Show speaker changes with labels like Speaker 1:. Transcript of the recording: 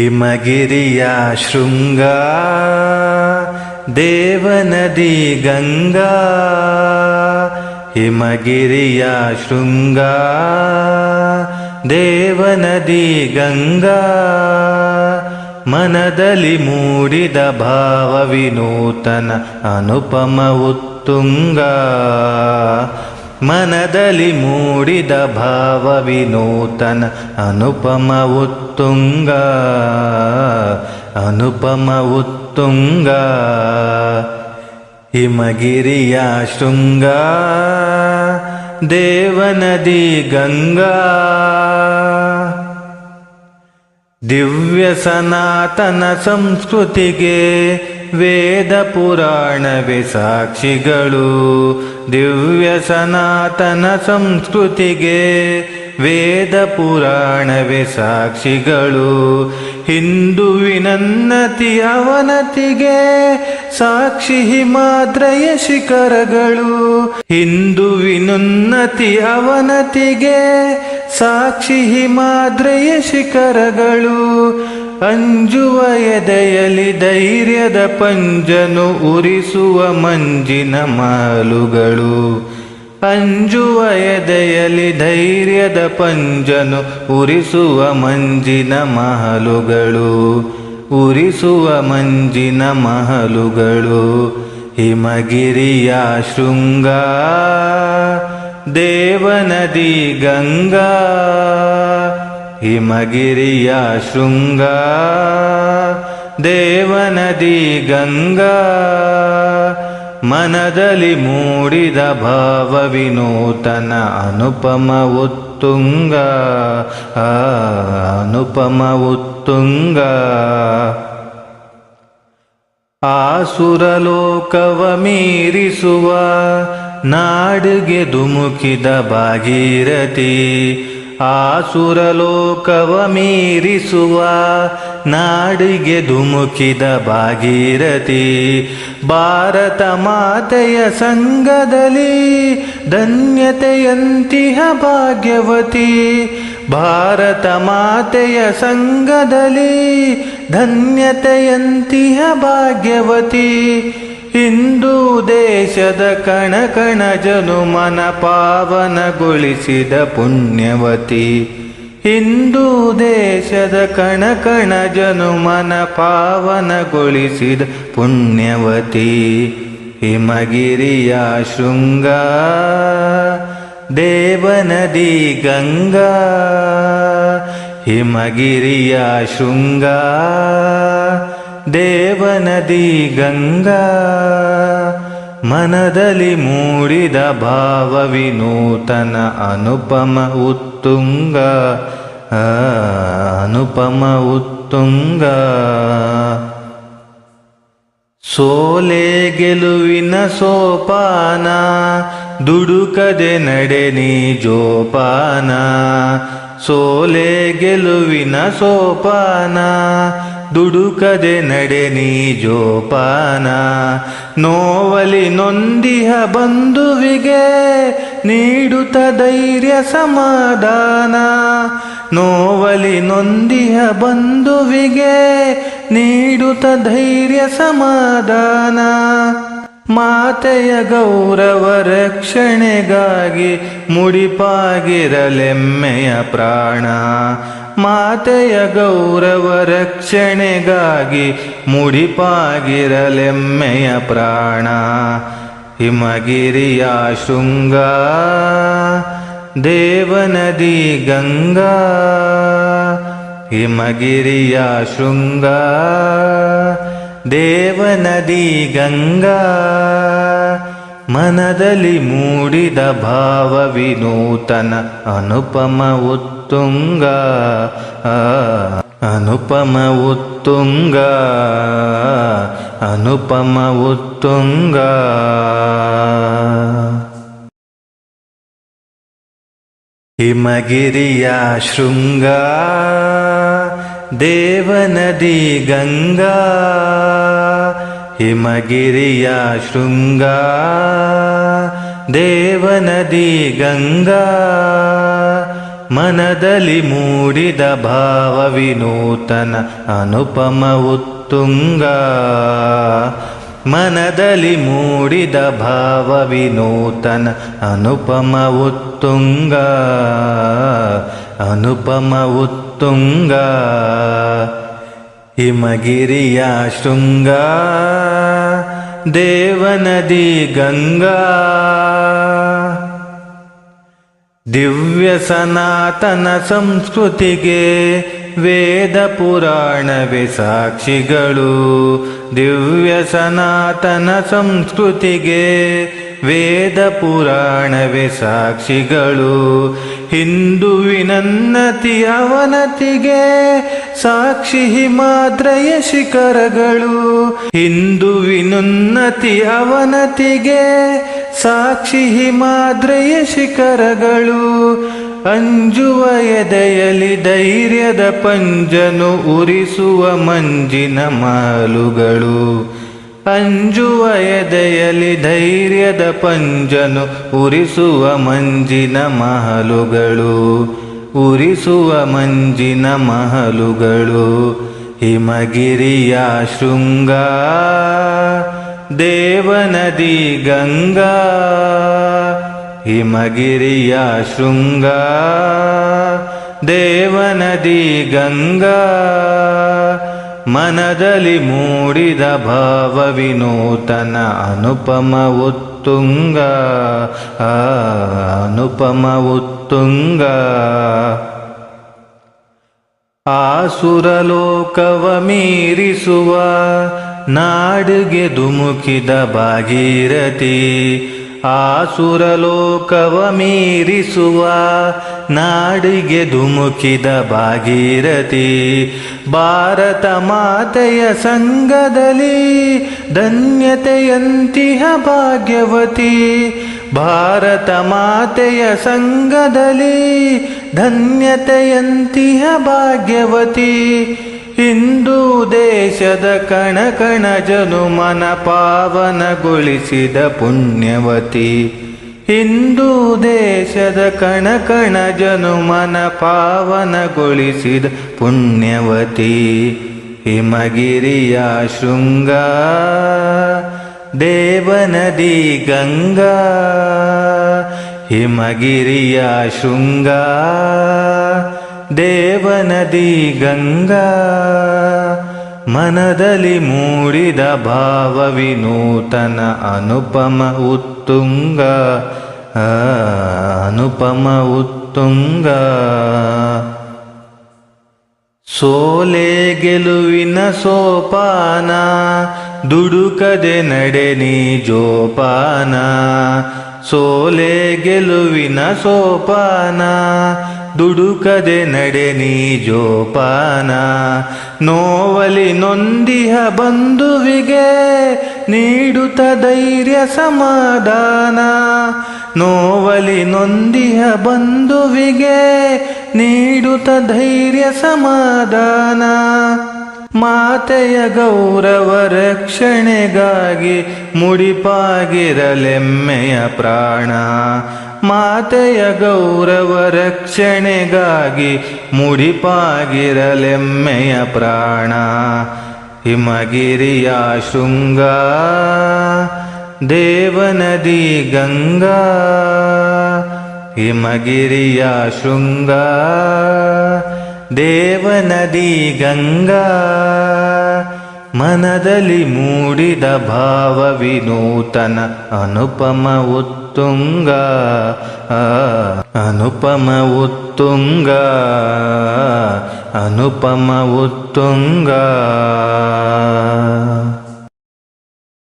Speaker 1: ಹಿಮಗಿರಿಯ ಶೃಂಗ ದೇವನದಿ ಗಂಗಾ ಹಿಮಗಿರಿಯ ಶೃಂಗ ದೇವನದಿ ಗಂಗಾ ಮನದಲ್ಲಿ ಮೂಡಿದ ಭಾವ ವಿನೂತನ ಅನುಪಮ ಉತ್ತುಂಗ. ಮನದಲ್ಲಿ ಮೂಡಿದ ಭಾವ ವಿನೂತನ ಅನುಪಮ ಉತ್ತುಂಗ ಅನುಪಮ ಉತ್ತುಂಗ, ಹಿಮಗಿರಿಯ ಶೃಂಗ, ದೇವನದಿ ಗಂಗಾ, ದಿವ್ಯ ಸನಾತನ ಸಂಸ್ಕೃತಿಗೆ ವೇದ ಪುರಾಣವೇ ಸಾಕ್ಷಿಗಳು. ದಿವ್ಯ ಸನಾತನ ಸಂಸ್ಕೃತಿಗೆ ವೇದ ಪುರಾಣವೇ ಸಾಕ್ಷಿಗಳು. ಹಿಂದುವಿನನ್ನತಿ ಅವನತಿಗೆ ಸಾಕ್ಷಿ ಹಿಮಾದ್ರಯ ಶಿಖರಗಳು. ಹಿಂದುವಿನುನ್ನತಿ ಅವನತಿಗೆ ಸಾಕ್ಷಿ ಹಿಮಾದ್ರಯ ಶಿಖರಗಳು. ಅಂಜುವ ಎದೆಯಲಿ ಧೈರ್ಯದ ಪಂಜನು ಉರಿಸುವ ಮಂಜಿನ ಮಾಲುಗಳು. ಅಂಜುವ ಎದೆಯಲಿ ಧೈರ್ಯದ ಪಂಜನು ಉರಿಸುವ ಮಂಜಿನ ಮಹಲುಗಳು ಉರಿಸುವ ಮಂಜಿನ ಮಹಲುಗಳು ಹಿಮಗಿರಿಯ ಶೃಂಗ, ದೇವನದಿ ಗಂಗಾ ಹಿಮಗಿರಿಯ ಶೃಂಗ, ದೇವನದಿ ಗಂಗಾ, ಮನದಲ್ಲಿ ಮೂಡಿದ ಭಾವ ವಿನೂತನ ಅನುಪಮ ಉತ್ತುಂಗ ಅನುಪಮ ಉತ್ತುಂಗ. ಆಸುರಲೋಕವ ಮೀರಿಸುವ, ನಾಡಿಗೆ ಧುಮುಕಿದ ಭಾಗೀರಥಿ ಆಸುರಲೋಕವ ಮೀರಿಸುವ ನಾಡಿಗೆ ಧುಮುಕಿದ ಭಾಗೀರಥಿ, ಭಾರತ ಮಾತೆಯ ಸಂಘದಲ್ಲಿ ಧನ್ಯತೆಯಂತಿಹ ಭಾಗ್ಯವತಿ, ಭಾರತ ಮಾತೆಯ ಸಂಘದಲ್ಲಿ ಧನ್ಯತೆಯಂತಿಹ ಭಾಗ್ಯವತಿ. ಹಿಂದೂ ದೇಶದ ಕಣ ಕಣ ಜನುಮನ ಪಾವನಗೊಳಿಸಿದ ಪುಣ್ಯವತಿ. ಹಿಂದೂ ದೇಶದ ಕಣ ಕಣ ಜನುಮನ ಪಾವನಗೊಳಿಸಿದ ಪುಣ್ಯವತಿ. ಹಿಮಗಿರಿಯ ಶೃಂಗ, ದೇವನದಿ ಗಂಗಾ, ಹಿಮಗಿರಿಯ ಶೃಂಗ ದೇವನದಿ ಗಂಗಾ, ಮನದಲ್ಲಿ ಮೂಡಿದ ಭಾವ ವಿನೂತನ ಅನುಪಮ ಉತ್ತುಂಗ ಅನುಪಮ ಉತ್ತುಂಗ. ಸೋಲೆ ಗೆಲುವಿನ ಸೋಪಾನ, ದುಡುಕದೆ ನಡೆ ನೀ ಜೋಪಾನ ಸೋಲೆ ಗೆಲುವಿನ ಸೋಪಾನ ದುಡುಕದೆ ನಡೆ ನೀ ಜೋಪಾನ ನೋವಲಿ ನೊಂದಿಹ ಬಂಧುವಿಗೆ ನೀಡುತ್ತ ಧೈರ್ಯ ಸಮಾಧಾನ. ನೋವಲಿ ನೊಂದಿಹ ಬಂಧುವಿಗೆ ನೀಡುತ್ತ ಧೈರ್ಯ ಸಮಾಧಾನ. ಮಾತೆಯ ಗೌರವ ರಕ್ಷಣೆಗಾಗಿ ಮುಡಿಪಾಗಿರಲೆಮ್ಮೆಯ ಪ್ರಾಣ. ಮಾತೆಯ ಗೌರವ ರಕ್ಷಣೆಗಾಗಿ ಮುಡಿಪಾಗಿರಲೆಮ್ಮೆಯ ಪ್ರಾಣ. ಹಿಮಗಿರಿಯ ಶೃಂಗ, ದೇವನದಿ ಗಂಗಾ. ಹಿಮಗಿರಿಯ ಶೃಂಗ, ದೇವನದಿ ಗಂಗಾ. ಮನದಲ್ಲಿ ಮೂಡಿದ ಭಾವ ವಿನೂತನ ಅನುಪಮ ಉತ್ತುಂಗ ಆ, ಅನುಪಮ ಉತ್ತುಂಗ ಅನುಪಮ ಉತ್ತುಂಗ ಹಿಮಗಿರಿಯ ಶೃಂಗ ದೇವನದಿ ಗಂಗಾ ಹಿಮಗಿರಿಯ ಶೃಂಗ ದೇವನದಿ ಗಂಗಾ ಮನದಲ್ಲಿ ಮೂಡಿದ ಭಾವ ವಿನೂತನ ಅನುಪಮ ಉತ್ತುಂಗ. ಮನದಲ್ಲಿ ಮೂಡಿದ ಭಾವ ವಿನೂತನ ಅನುಪಮ ಉತ್ತುಂಗ. ಅನುಪಮ ಉತ್ತುಂಗ. ಹಿಮಗಿರಿಯ ಶೃಂಗ. ದೇವನದಿ ಗಂಗಾ. ದಿವ್ಯ ಸನಾತನ ಸಂಸ್ಕೃತಿಗೆ ವೇದ ಪುರಾಣವೇ ಸಾಕ್ಷಿಗಳು. ದಿವ್ಯ ಸನಾತನ ಸಂಸ್ಕೃತಿಗೆ ವೇದ ಪುರಾಣವೇ ಸಾಕ್ಷಿಗಳು. ಹಿಂದುವಿನನ್ನತಿ ಅವನತಿಗೆ ಸಾಕ್ಷಿ ಹಿಮಾದ್ರಯ ಶಿಖರಗಳು. ಹಿಂದುವಿನುನ್ನತಿ ಅವನತಿಗೆ ಸಾಕ್ಷಿ ಹಿಮಾದ್ರಯ ಶಿಖರಗಳು ಅಂಜುವ ಎದೆಯಲಿ ಧೈರ್ಯದ ಪಂಜನು ಉರಿಸುವ ಮಂಜಿನ ಮಾಲುಗಳು. ಅಂಜುವ ಎದೆಯಲಿ ಧೈರ್ಯದ ಪಂಜನು ಉರಿಸುವ ಮಂಜಿನ ಮಹಲುಗಳು ಉರಿಸುವ ಮಂಜಿನ ಮಹಲುಗಳು ಹಿಮಗಿರಿಯ ಶೃಂಗ ದೇವನದಿ ಗಂಗಾ, ಹಿಮಗಿರಿಯ ಶೃಂಗ. ದೇವನದಿ ಗಂಗಾ, ಮನದಲ್ಲಿ ಮೂಡಿದ ಭಾವ ವಿನೂತನ ಅನುಪಮ ಉತ್ತುಂಗ. ಅನುಪಮ ಉತ್ತುಂಗ. ಆಸುರಲೋಕವ ಮೀರಿಸುವ ನಾಡಿಗೆ ಧುಮುಕಿದ ಭಾಗೀರಥಿ ಆಸುರಲೋಕವ ಮೀರಿಸುವ ನಾಡಿಗೆ ಧುಮುಕಿದ ಭಾಗೀರಥಿ, ಭಾರತ ಮಾತೆಯ ಸಂಘದಲ್ಲಿ ಧನ್ಯತೆಯಂತಿಹ ಭಾಗ್ಯವತಿ, ಭಾರತ ಮಾತೆಯ ಸಂಘದಲ್ಲಿ ಧನ್ಯತೆಯಂತಿಹ ಭಾಗ್ಯವತಿ. ಹಿಂದೂ ದೇಶದ ಕಣ ಕಣ ಜನುಮನ ಪಾವನಗೊಳಿಸಿದ ಪುಣ್ಯವತಿ. ಹಿಂದೂ ದೇಶದ ಕಣ ಕಣ ಜನುಮನ ಪಾವನಗೊಳಿಸಿದ ಪುಣ್ಯವತಿ. ಹಿಮಗಿರಿಯ ಶೃಂಗ, ದೇವನದಿ ಗಂಗಾ, ಹಿಮಗಿರಿಯ ಶೃಂಗ ದೇವನದಿ ಗಂಗಾ ಮನದಲ್ಲಿ ಮೂಡಿದ ಭಾವ ವಿನೂತನ ಅನುಪಮ ಉತ್ತುಂಗ ಅನುಪಮ ಉತ್ತುಂಗ. ಸೋಲೆ ಗೆಲುವಿನ ಸೋಪಾನ, ದುಡುಕದೆ ನಡೆನಿ ಜೋಪಾನ. ಸೋಲೆ ಗೆಲುವಿನ ಸೋಪಾನ ದುಡುಕದೆ ನಡೆ ನೀ ಜೋಪಾನ ನೋವಲಿ ನೊಂದಿಹ ಬಂಧುವಿಗೆ ನೀಡುತ್ತ ಧೈರ್ಯ ಸಮಾಧಾನ. ನೋವಲಿ ನೊಂದಿಹ ಬಂಧುವಿಗೆ ನೀಡುತ್ತ ಧೈರ್ಯ ಸಮಾಧಾನ. ಮಾತೆಯ ಗೌರವ ರಕ್ಷಣೆಗಾಗಿ ಮುಡಿಪಾಗಿರಲೆಮ್ಮೆಯ ಪ್ರಾಣ. ಮಾತೆಯ ಗೌರವ ರಕ್ಷಣೆಗಾಗಿ ಮುಡಿಪಾಗಿರಲೆಮ್ಮೆಯ ಪ್ರಾಣ. ಹಿಮಗಿರಿಯ ಶೃಂಗ, ದೇವನದಿ ಗಂಗಾ, ಹಿಮಗಿರಿಯ ಶೃಂಗ, ದೇವನದಿ ಗಂಗಾ, ಮನದಲ್ಲಿ ಮೂಡಿದ ಭಾವ ವಿನೂತನ ಅನುಪಮ ಉತ್ತುಂಗ ಆ, ಅನುಪಮ ಉತ್ತುಂಗ ಅನುಪಮ ಉತ್ತುಂಗ